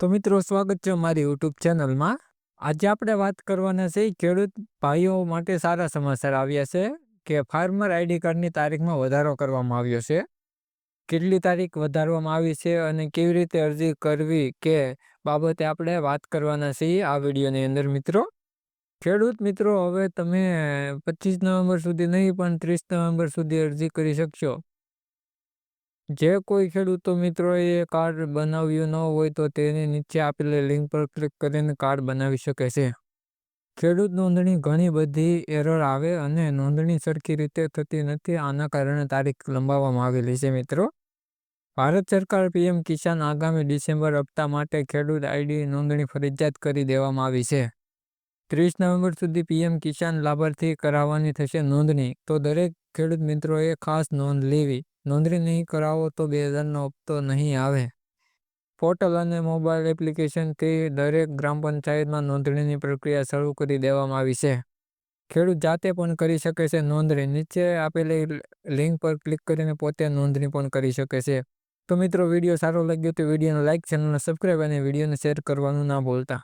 તો મિત્રો, સ્વાગત છે મારી યુટ્યુબ ચેનલમાં. આજે આપણે વાત કરવાના છે ખેડૂત ભાઈઓ માટે સારા સમાચાર આવ્યા છે કે ફાર્મર આઈડી કાર્ડની તારીખમાં વધારો કરવામાં આવ્યો છે. કેટલી તારીખ વધારવામાં આવી છે અને કેવી રીતે અરજી કરવી કે બાબતે આપણે વાત કરવાના છીએ આ વિડીયોની અંદર મિત્રો. ખેડૂત મિત્રો, હવે તમે પચીસ નવેમ્બર સુધી નહીં, પણ ત્રીસ નવેમ્બર સુધી અરજી કરી શકશો. જે કોઈ ખેડૂતો મિત્રોએ કાર્ડ બનાવ્યું ન હોય તો તેની નીચે આપેલી લિંક પર ક્લિક કરીને કાર્ડ બનાવી શકે છે. ખેડૂત નોંધણી ઘણી બધી એરર આવે અને નોંધણી સરખી રીતે થતી નથી, આના કારણે તારીખ લંબાવવામાં આવેલી છે મિત્રો. ભારત સરકાર પીએમ કિસાન આગામી ડિસેમ્બર હપ્તા માટે ખેડૂત આઈડી નોંધણી ફરજિયાત કરી દેવામાં આવી છે. ત્રીસ નવેમ્બર સુધી પીએમ કિસાન લાભાર્થી કરાવવાની થશે નોંધણી, તો દરેક ખેડૂત મિત્રોએ ખાસ નોંધ લેવી નોંધણી નહીં કરાવો તો બે હજારનો હપ્તો નહીં આવે. પોર્ટલ અને મોબાઈલ એપ્લિકેશનથી દરેક ગ્રામ પંચાયતમાં નોંધણીની પ્રક્રિયા શરૂ કરી દેવામાં આવી છે. ખેડૂત જાતે પણ કરી શકે છે નોંધણી. નીચે આપેલી લિંક પર ક્લિક કરીને પોતે નોંધણી પણ કરી શકે છે. તો મિત્રો, વીડિયો સારો લાગ્યો તો વિડીયોને લાઇક ચેનલને સબસ્ક્રાઈબ અને વિડીયોને શેર કરવાનું ના ભૂલતા.